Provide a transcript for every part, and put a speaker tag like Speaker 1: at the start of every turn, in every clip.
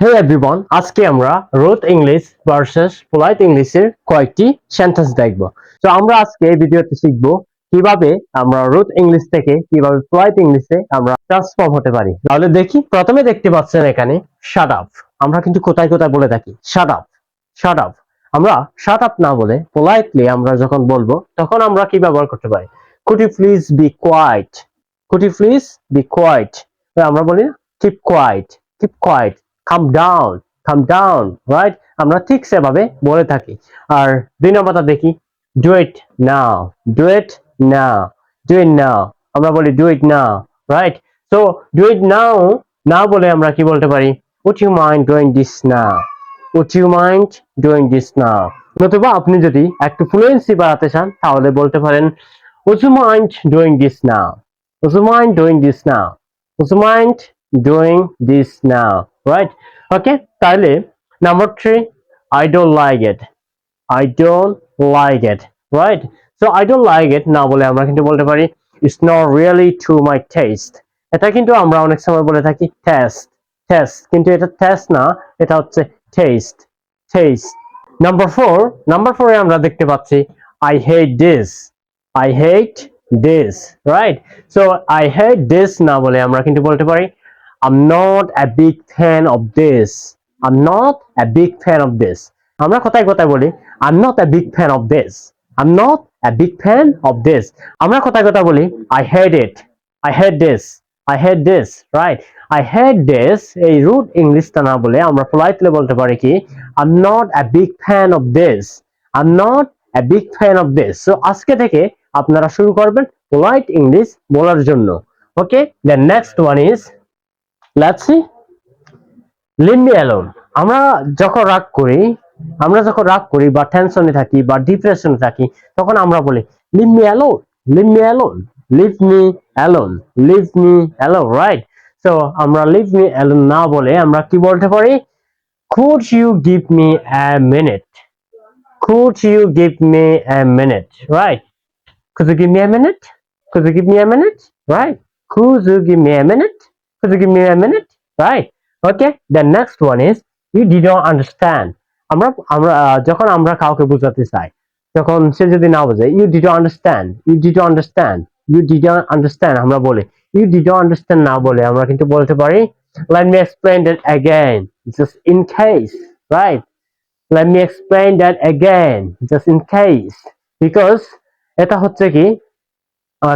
Speaker 1: হে everyone আজকে আমরা রোথ English versus polite ইংলিশের কয়েকটি সেন্টেন্স দেখব। তো আমরা আজকে এই ভিডিওতে শিখব কীভাবে আমরা রোথ ইংলিশ থেকে কীভাবে পোলাইট ইংলিশে আমরা ট্রান্সফর্ম হতে পারি। তাহলে দেখি, প্রথমে দেখতে পাচ্ছেন এখানে শাট আপ আমরা কিন্তু কোথায় কোথায় বলে থাকি শাট আপ শাট আপ আমরা শাট আপ না বলে পোলাইটলি আমরা যখন বলব, তখন আমরা কি ব্যবহার করতে পারি? You please be quiet you please be quiet আমরা বলি keep quiet keep quiet calm down calm down right আমরা ঠিক সেভাবে বলে থাকি। আর দুই নম্বরটা দেখি do it now do it now do it now আমরা বলি do it now right so do it now না বলে আমরা কি বলতে পারি? Would you mind doing this now would you mind doing this now নতুবা আপনি যদি একটু ফ্লুয়েন্সি বাড়াতে চান, তাহলে বলতে পারেন would you mind doing this now would you mind doing this now would you mind doing this now right okay তাহলে number three I don't like it I don't like it right so I don't like it না বলে আমরা কিন্তু বলতে পারি it's not really to my taste এটা কিন্তু আমরা অনেক সময় বলে থাকি টেস্ট টেস্ট কিন্তু এটা টেস্ট না, এটা হচ্ছে taste taste number four number ফোরে আমরা দেখতে পাচ্ছি I hate this I hate this right so I hate this না বলে আমরা কিন্তু বলতে পারি I'm not a big fan of this. I'm not a big fan of this. আমরা কোথায় কোথায় বলি I'm not a big fan of this. I'm not a big fan of this. আমরা কোথায় কোথায় বলি I hate it. I hate this. I hate this. Right? I hate this. এই rude ইংলিশটা না বলে আমরা politely বলতে পারি কি I'm not a big fan of this. I'm not a big fan of this. So আজকে থেকে আপনারা শুরু করবেন polite ইংলিশ বলার জন্য okay the next one is let's see leave me alone আমরা যখন রাগ করি আমরা যখন রাগ করি বা টেনশনে থাকি বা ডিপ্রেশনে থাকি তখন আমরা বলি leave me alone leave me alone leave me alone leave me alone right so আমরা লিভ মি অ্যালোন না বলে আমরা কি বলতে পারি me a minute could you give me a minute right could you give me a minute could you give me a minute right could you give me a minute could you give me a minute right okay the next one is you did not understand আমরা আমরা যখন আমরা কাউকে বোঝাতে চাই যখন সে যদি না বোঝে understand you did not understand you did not understand আমরা বলি did not understand না বলে আমরা কিন্তু বলতে পারি let me explain that again just in case right let me explain that again just in case because এটা হচ্ছে কি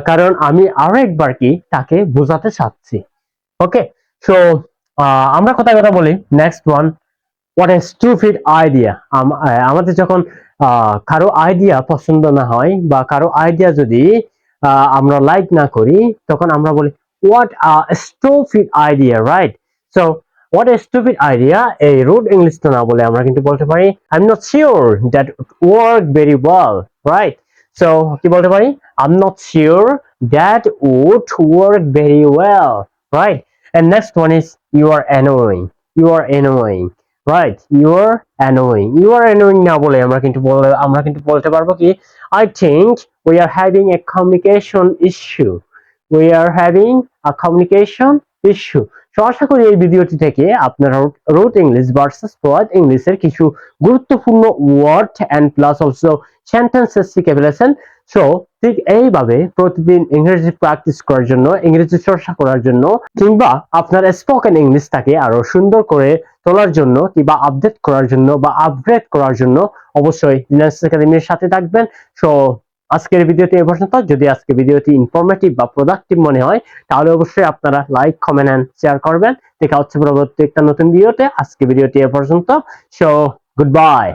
Speaker 1: কারণ আমি আরও একবার কি তাকে বোঝাতে চাচ্ছি ওকে সো আমরা কোথায় কথা বলি next one what a stupid idea আমাদের যখন কারও আইডিয়া পছন্দ না হয় বা কারও আইডিয়া যদি আমরা লাইক না করি, তখন আমরা বলি what a stupid idea right so what a stupid idea এই রুড ইংলিশটা না বলে আমরা কিন্তু বলতে পারি I am not sure that work very well right so কি বলতে পারি? I am not sure that would work very well right and next one is you are annoying you are annoying right you are annoying you are annoying না বলে আমরা কিন্তু বলে আমরা কিন্তু বলতে পারব কি i think we are having a communication issue we are having a communication issue তো আশা করি এই ভিডিওটি থেকে আপনারা রুট ইংলিশ ভার্সেস পোয়াট ইংলিশের কিছু গুরুত্বপূর্ণ word and plus also sentences শিখে ফেলেছেন সো ঠিক এইভাবে প্রতিদিন ইংরেজি প্র্যাকটিস করার জন্য, ইংরেজি চর্চা করার জন্য, কিংবা আপনার স্পোকেন ইংলিশটাকে আরও সুন্দর করে তোলার জন্য, কিংবা আপডেট করার জন্য বা আপগ্রেড করার জন্য অবশ্যই জিনাস একাডেমির সাথে থাকবেন। সো আজকের ভিডিওটি এ পর্যন্ত। যদি আজকে ভিডিওটি ইনফরমেটিভ বা প্রোডাক্টিভ মনে হয়, তাহলে অবশ্যই আপনারা লাইক কমেন্ট এন্ড শেয়ার করবেন। দেখা হচ্ছে পরবর্তী একটা নতুন ভিডিওতে। আজকে ভিডিওটি এ পর্যন্ত। So good bye